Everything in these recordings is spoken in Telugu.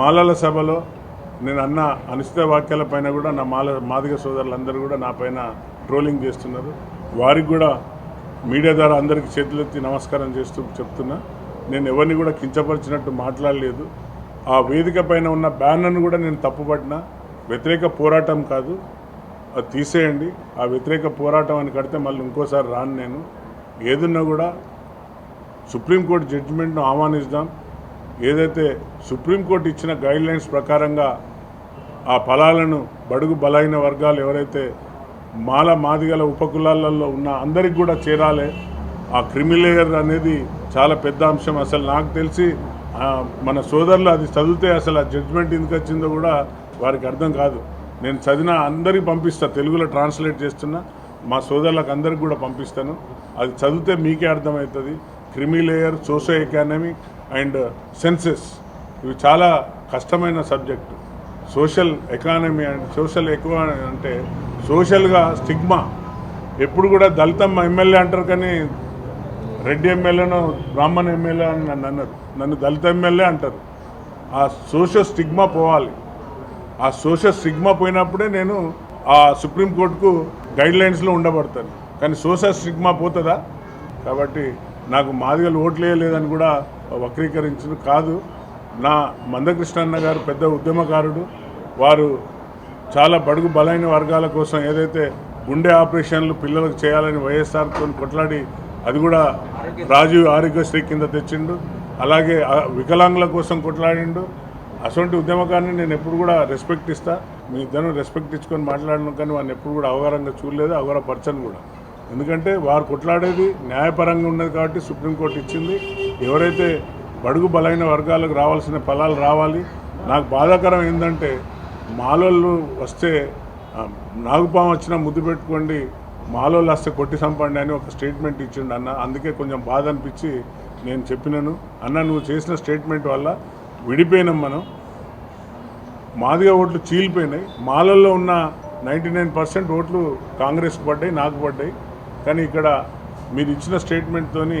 మాలల సభలో నేను అన్న అనుచిత వాక్యాల పైన కూడా నా మాల మాదిగ సోదరులందరూ కూడా నా పైన ట్రోలింగ్ చేస్తున్నారు. వారికి కూడా మీడియా ద్వారా అందరికీ చేతులెత్తి నమస్కారం చేస్తూ చెప్తున్నా. నేను ఎవరిని కూడా కించపరిచినట్టు మాట్లాడలేదు. ఆ వేదిక పైన ఉన్న బ్యానర్ను కూడా నేను తప్పుపట్టిన. వ్యతిరేక పోరాటం కాదు. అది తీసేయండి. ఆ వ్యతిరేక పోరాటం అని కడితే మళ్ళీ ఇంకోసారి రాను నేను. ఏదున్నా కూడా సుప్రీంకోర్టు జడ్జిమెంట్ను ఆహ్వానిస్తాం. ఏదైతే సుప్రీంకోర్టు ఇచ్చిన గైడ్లైన్స్ ప్రకారంగా ఆ ఫలాలను బడుగు బలైన వర్గాలు ఎవరైతే మాల మాదిగల ఉపకులాలలో ఉన్న అందరికి కూడా చేరాలి ఆ క్రిమిలేయర్ అనేది చాలా పెద్ద అంశం. అసలు నాకు తెలిసి మన సోదరులు అది చదివితే అసలు ఆ జడ్జిమెంట్ ఎందుకు వచ్చిందో కూడా వారికి అర్థం కాదు. నేను చదివిన అందరికి పంపిస్తా తెలుగులో ట్రాన్స్లేట్ చేస్తున్నా. మా సోదరులకు అందరికి కూడా పంపిస్తాను. అది చదివితే మీకే అర్థమవుతుంది. Creamy layer socio economic and census. ఇవి చాలా కష్టమైన subject. Social economy and social ఎక్కువ అంటే సోషల్గా స్టిగ్మా. ఎప్పుడు కూడా దళితం ఎమ్మెల్యే అంటారు కానీ రెడ్డి ఎమ్మెల్యేను బ్రాహ్మణ ఎమ్మెల్యే అని నన్ను అన్నారు నన్ను దళిత ఎమ్మెల్యే అంటారు. ఆ సోషల్ స్టిగ్మా పోవాలి. ఆ సోషల్ స్టిగ్మా పోయినప్పుడే నేను ఆ సుప్రీంకోర్టుకు గైడ్లైన్స్లో ఉండబడతాను. కానీ సోషల్ స్టిగ్మా పోతుందా? కాబట్టి నాకు మాదిగలు ఓట్లే లేదని కూడా వక్రీకరించను కాదు. నా మందకృష్ణన్న గారు పెద్ద ఉద్యమకారుడు. వారు చాలా బడుగు బలైన వర్గాల కోసం ఏదైతే గుండె ఆపరేషన్లు పిల్లలకు చేయాలని వైఎస్ఆర్తో కొట్లాడి అది కూడా రాజీవ్ ఆరోగ్యశ్రీ కింద తెచ్చిండు. అలాగే వికలాంగుల కోసం కొట్లాడిండు. అటువంటి ఉద్యమకాన్ని నేను ఎప్పుడు కూడా రెస్పెక్ట్ ఇస్తా. మీ ఇద్దరు రెస్పెక్ట్ ఇచ్చుకొని మాట్లాడను కానీ వాడిని ఎప్పుడు కూడా అవగాహనగా చూడలేదు. అవగాహపరచను కూడా. ఎందుకంటే వారు కొట్లాడేది న్యాయపరంగా ఉన్నది కాబట్టి సుప్రీంకోర్టు ఇచ్చింది. ఎవరైతే బడుగు బలైన వర్గాలకు రావాల్సిన ఫలాలు రావాలి నాకు బాధాకరం ఏంటంటే మాలోళ్ళు వస్తే ఆ, నాగుపాము వచ్చినా ముద్దు పెట్టుకోండి మాలోళ్ళు వస్తే కొట్టి సంపండి అని ఒక స్టేట్మెంట్ ఇచ్చిండు అన్న. అందుకే కొంచెం బాధ అనిపించి నేను చెప్పినాను. అన్న నువ్వు చేసిన స్టేట్మెంట్ వల్ల విడిపోయినాం మనం. మాదిగా ఓట్లు చీలిపోయినాయి. మాలల్లో ఉన్న నైంటీ నైన్ పర్సెంట్ ఓట్లు కాంగ్రెస్కి పడ్డాయి నాకు పడ్డాయి. కానీ ఇక్కడ మీరు ఇచ్చిన స్టేట్మెంట్తోని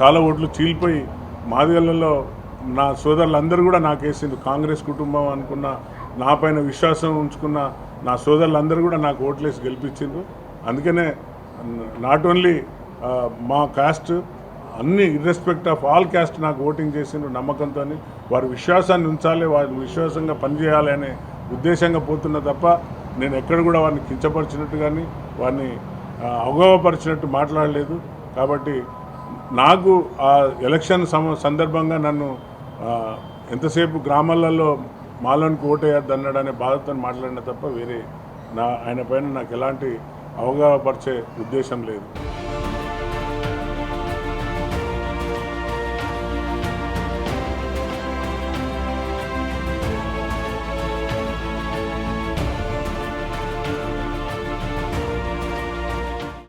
చాలా ఓట్లు చీలిపోయి మాదిగలలో నా సోదరులందరూ కూడా నాకు కాంగ్రెస్ కుటుంబం అనుకున్న నా పైన విశ్వాసం ఉంచుకున్న నా సోదరులందరూ కూడా నాకు ఓట్లేసి గెలిపించిండ్రు. అందుకనే నాట్ ఓన్లీ మా కాస్ట్ అన్ని ఇర్రెస్పెక్ట్ ఆఫ్ ఆల్ క్యాస్ట్ నాకు ఓటింగ్ చేసిండ్రు నమ్మకంతో వారి విశ్వాసాన్ని ఉంచాలి వారి విశ్వాసంగా పనిచేయాలి అనే ఉద్దేశంగా పోతున్నా తప్ప నేను ఎక్కడ కూడా వారిని కించపరిచినట్టు కానీ వారిని అవగవపరిచినట్టు మాట్లాడలేదు. కాబట్టి నాకు ఆ ఎలక్షన్ సమ సందర్భంగా నన్ను ఎంతసేపు గ్రామాలలో మాలోనికి ఓటేయద్దు అన్నాడనే బాధతో మాట్లాడిన తప్ప వేరే నా ఆయన పైన నాకు ఎలాంటి అవగాహపరిచే ఉద్దేశం లేదు.